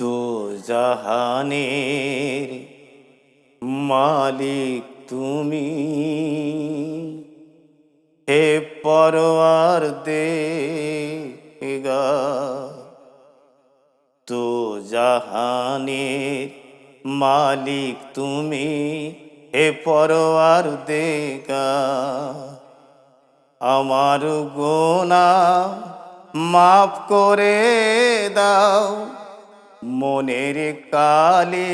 তো জাহানের মালিক তুমি। হে পরওয়ার দেগা, তো জাহানের মালিক তুমি। হে পরওয়ার দেগা, আমার গোনা মাফ করে দাও। মনের কালে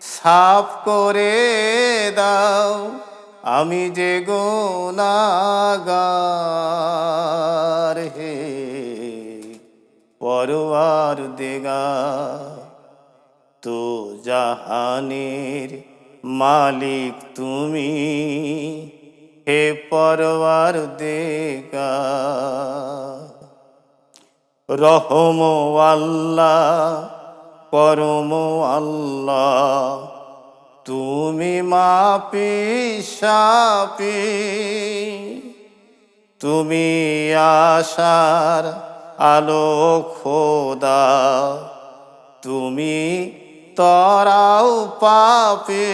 সাফ করে দাও, আমি যে গোনাগার হে। পরওয়ার দেগা, তো জাহানের মালিক তুমি। হে পরওয়ার দেগা রহম আল্লাহ পরম আল্লাহ। তুমি মাপি সাপি, তুমি আশার আলো খোদা, তুমি তরাও পাপে।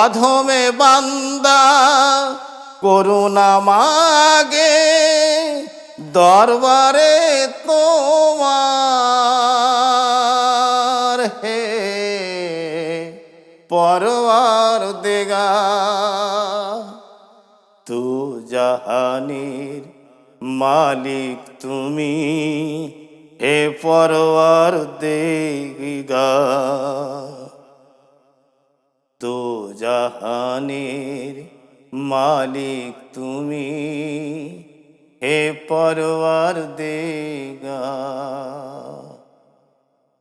অধমে বান্দা, করুণা মাগে দরবারে তোমার হে পরওয়ার দেগা তু জাহানির মালিক তুমি হে পরওয়ার দেগা তো জাহানের মালিক তুমি হে পরওয়ার দেগা